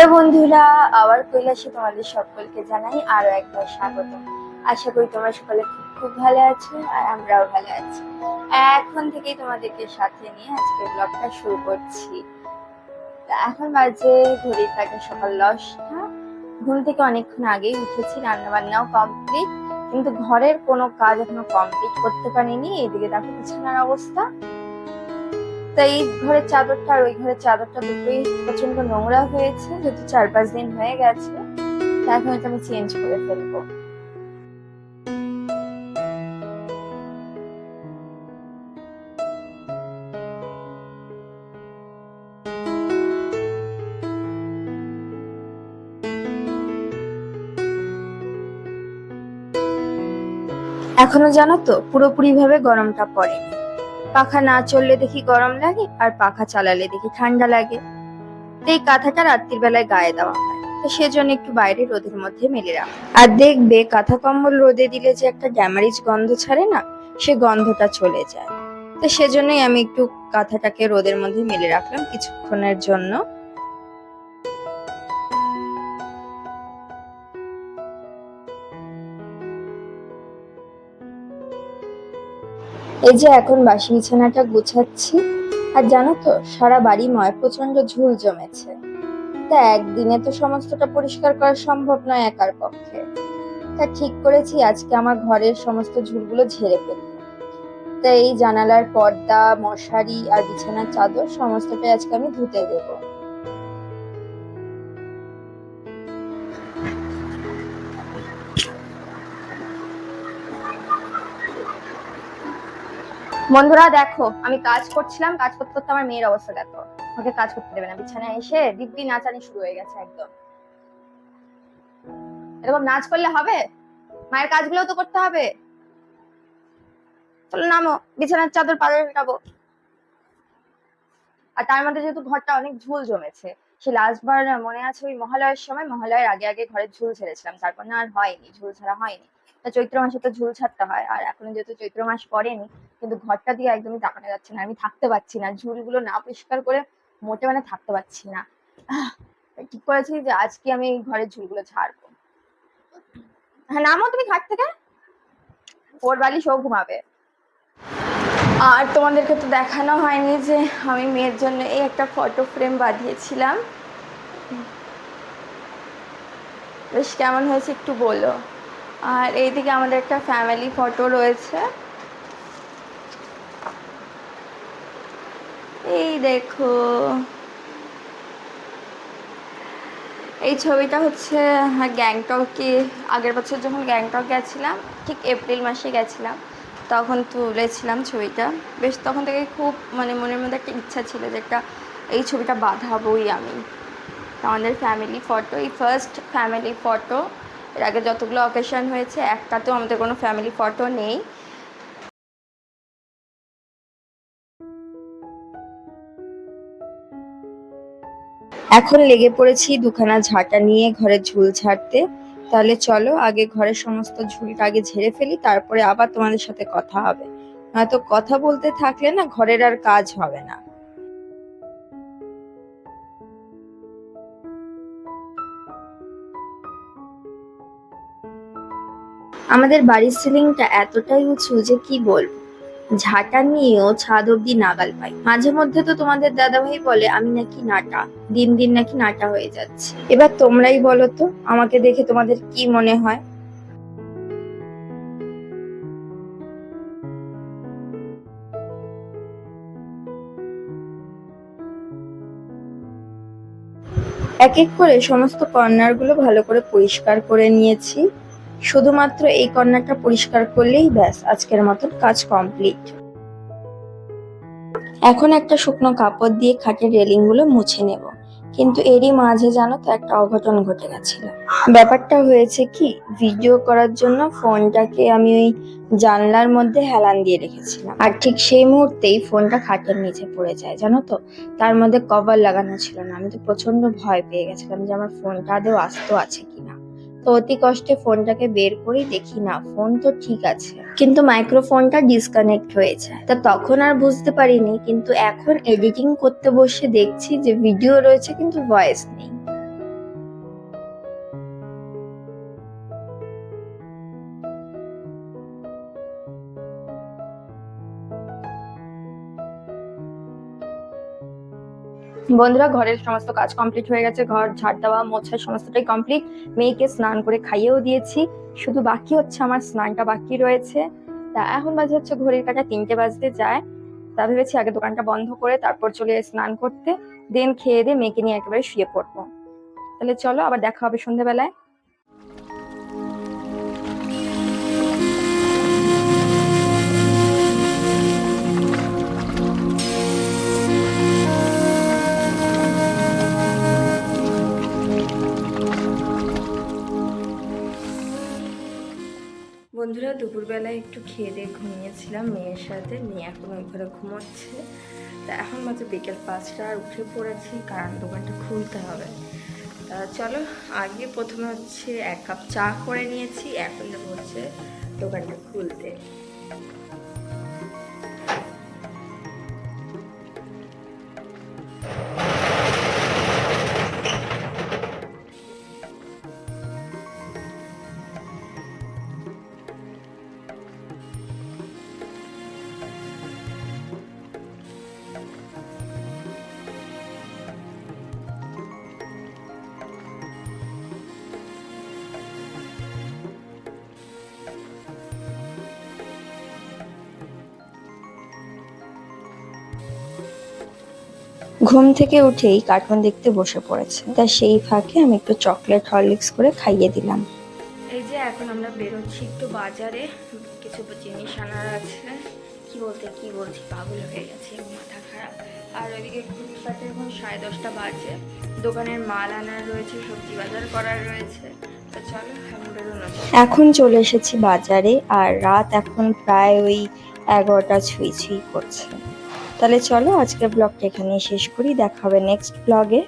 Hello বন্ধুরা, আবার কৈলাসে তোমাদের সকলকে জানাই আরও একবার স্বাগত। আশা করি তোমরা সকলে খুব ভালো আছো আর আমরাও ভালো আছি। এখন থেকেই তোমাদেরকে সাথে নিয়ে আজকে ব্লগটা শুরু করছি। এখন বাজে ঘড়ির থাকে সকাল দশটা। ঘুম থেকে অনেকক্ষণ আগেই উঠেছি, রান্নাবান্নাও কমপ্লিট কিন্তু ঘরের কোনো কাজ এখনও কমপ্লিট করতে পারিনি। এদিকে দেখো বিছানার অবস্থা। তাই এই ঘরের চাদরটা আর ওই ঘরের চাদরটা দুটোই প্রচণ্ড নোংরা হয়েছে, যেহেতু চার পাঁচ দিন হয়ে গেছে। তাই এখন আমি চেঞ্জ করে ফেলব। এখনও জানো তো পুরোপুরি ভাবে গরমটা পড়েনি। পাখা না চললে দেখি গরম লাগে আর পাখা চালালে দেখি ঠান্ডা লাগে। এই কাঁথাটা রাত্রির বেলায় গায়ে দেওয়া তো সেজন্য একটু বাইরে রোদের মধ্যে মেলে রাখা আর দেখবে কাঁথা কম্বল রোদে দিলে যে একটা ড্যামারিজ গন্ধ ছাড়ে না, সে গন্ধটা চলে যায়। তো সেজন্যই আমি একটু কাঁথাটাকে রোদের মধ্যে মেলে রাখলাম কিছুক্ষণের জন্য। এই যে এখন বাসি বিছানাটা গুছাচ্ছি, আর জানো তো, সারা বাড়ি ময় প্রচণ্ড ঝুল জমেছে। তা একদিনে তো সমস্তটা পরিষ্কার করা সম্ভব নয় একার পক্ষে। তা ঠিক করেছি, আজকে আমার ঘরের সমস্ত ঝুলগুলো ঝেড়ে ফেলব। তা এই জানালার পর্দা, মশারি আর বিছানার চাদর, সমস্তটাই আজকে আমি ধুতে দেবো। বন্ধুরা, দেখো, আমি কাজ করছিলাম, কাজ করতে করতে আমার মেয়ের অবস্থা দেখো। আমাকে কাজ করতে দেবে না, বিছানায় এসে দিব্যি নাচানি শুরু হয়ে গেছে একদম। এরকম নাচ করলে হবে? মায়ের কাজগুলোও তো করতে হবে। চলো নামো, বিছানার চাদর পাড়ে মেটাবো আর তার মধ্যে যেহেতু ঘরটা অনেক ঝুল জমেছে সে লাস্টবার মনে আছে ওই মহালয়ের সময়? মহালয়ের আগে আগে ঘরে ঝুল ছেড়েছিলাম। তারপর না আর হয়নি, ঝুল ছাড়া হয়নি। চৈত্র মাসে তো ঝুল ছাড়তে হয়। আর এখন যেহেতু চৈত্র মাস পড়েনি, কিন্তু ঘরটা দিয়ে একদমই তাকানো যাচ্ছে না। আমি থাকতে পারছি না। ঝুলগুলো না পরিষ্কার করে মোটে মানে থাকতে পারছি না। ঠিক করেছি যে আজকে আমি এই ঘরের ঝুলগুলো ছাড়বো হ্যাঁ নামো তুমি খাট থেকে। ওর বালি শো ঘুমাবে। আর তোমাদেরকে তো দেখানো হয়নি যে আমি মেয়ের জন্য এই একটা ফটো ফ্রেম বাঁধিয়েছিলাম বেশ কেমন হয়েছে একটু বলো। আর এইদিকে আমাদের একটা ফ্যামিলি ফটো রয়েছে। এই দেখো। এই ছবিটা হচ্ছে হ্যাঁ, গ্যাংটকে আগের বছর যখন গ্যাংটক গেছিলাম ঠিক এপ্রিল মাসে গেছিলাম। তখন তুলেছিলাম ছবিটা। বেশ তখন থেকে খুব মানে মনের মধ্যে একটা ইচ্ছা ছিল যে একটা এই ছবিটা বাঁধাবই আমি। আমাদের ফ্যামিলি ফটো এই ফার্স্ট ফ্যামিলি ফটো এর আগে যতগুলো অকেশন হয়েছে, একটাতেও আমাদের কোনো ফ্যামিলি ফটো নেই। এখন লেগে পড়েছি দুখানা ঝাঁটা নিয়ে ঘরের ঝুল ঝাড়তে। তাহলে চলো, আগে ঘরের সমস্ত ঝুলটা আগে ঝেড়ে ফেলি, তারপরে আবার তোমাদের সাথে কথা হবে। নয়তো কথা বলতে থাকলে না ঘরের আর কাজ হবে না। আমাদের বাড়ির সিলিংটা এতটাই উঁচু যে কি বলব? ঝাঁটা নিয়েও ছাদ অব্দি নাগাল পাই। মাঝে মধ্যে তো তোমাদের দাদাভাই বলে, আমি নাকি নাটা। দিন দিন নাকি নাটা হয়ে যাচ্ছে। এবার তোমরাই বলো তো, আমাকে দেখে তোমাদের কি মনে হয়? এক এক করে সমস্ত কর্নারগুলো ভালো করে পরিষ্কার করে নিয়েছি। শুধুমাত্র এই কর্নারটা পরিষ্কার করলেই ব্যাস, আজকের মতন কাজ কমপ্লিট এখন একটা শুকনো কাপড় দিয়ে খাটের রেলিংগুলো মুছে নেব। কিন্তু এরই মাঝে জানো তো একটা অঘটন ঘটে গেছিল। ব্যাপারটা হয়েছে কি, ভিডিও করার জন্য ফোনটাকে আমি ওই জানলার মধ্যে হেলান দিয়ে রেখেছিলাম। আর ঠিক সেই মুহূর্তেই ফোনটা খাটের নিচে পড়ে যায়, জানো তো? তার মধ্যে কভার লাগানো ছিল না। আমি তো প্রচণ্ড ভয় পেয়ে গেছিলাম যে আমার ফোনটা আদৌ আস্ত আছে কিনা। তো অতি কষ্টে ফোনটাকে বের করেই দেখি, না, ফোন তো ঠিক আছে। কিন্তু মাইক্রোফোনটা ডিসকানেক্ট হয়েছে। তা তখন আর বুঝতে পারিনি, কিন্তু এখন এডিটিং করতে বসে দেখছি যে ভিডিও রয়েছে, কিন্তু ভয়েস নেই। বন্ধুরা, ঘরের সমস্ত কাজ কমপ্লিট হয়ে গেছে। ঘর, ঝাড় দেওয়া, মোছা, সমস্তটাই কমপ্লিট মেয়েকে স্নান করে খাইয়েও দিয়েছি। শুধু বাকি হচ্ছে আমার স্নানটা বাকি রয়েছে। তা এখন বাজে হচ্ছে ঘড়ির কাটা তিনটে বাজতে যায়। তা ভেবেছি আগে দোকানটা বন্ধ করে তারপর চলে স্নান করতে। দেন খেয়ে দিয়ে মেয়েকে নিয়ে একেবারে শুয়ে পড়ব। তাহলে চলো, আবার দেখা হবে সন্ধ্যেবেলায় দুপুরবেলায় একটু খেয়ে দিয়ে ঘুমিয়েছিলাম, মেয়ের সাথে। মেয়ে এখন ওই ঘরে ঘুমোচ্ছে। তা এখন মাত্র বিকেল পাঁচটা, আর উঠে পড়েছি, কারণ দোকানটা খুলতে হবে। তা চলো, আগে প্রথমে হচ্ছে এক কাপ চা করে নিয়েছি, এখন হচ্ছে দোকানটা খুলতে। ঘুম থেকে উঠেই কার্টুন দেখতে বসে পড়েছে। তা সেই ফাঁকে আমি একটু চকলেট হরলিক্স করে খাইয়ে দিলাম। এই যে এখন আমরা বেরোচ্ছি একটু বাজারে। কিছু জিনিস আনার আছে। কি বলতে কি বলছি? পাগল হয়ে গেছে মাথা খারাপ। আর ওইদিকে ফুটপাতে এখন সাড়ে দশটা বাজে। দোকানের মাল আনার রয়েছে সবজি বাজার করার রয়েছে। তো চলো এখন এখন চলে এসেছি বাজারে আর রাত এখন প্রায় ওই এগারোটা ছুঁই ছুঁই করছে। তাহলে চলো আজকের ব্লগটা এখানেই শেষ করি। দেখা হবে নেক্সট ব্লগে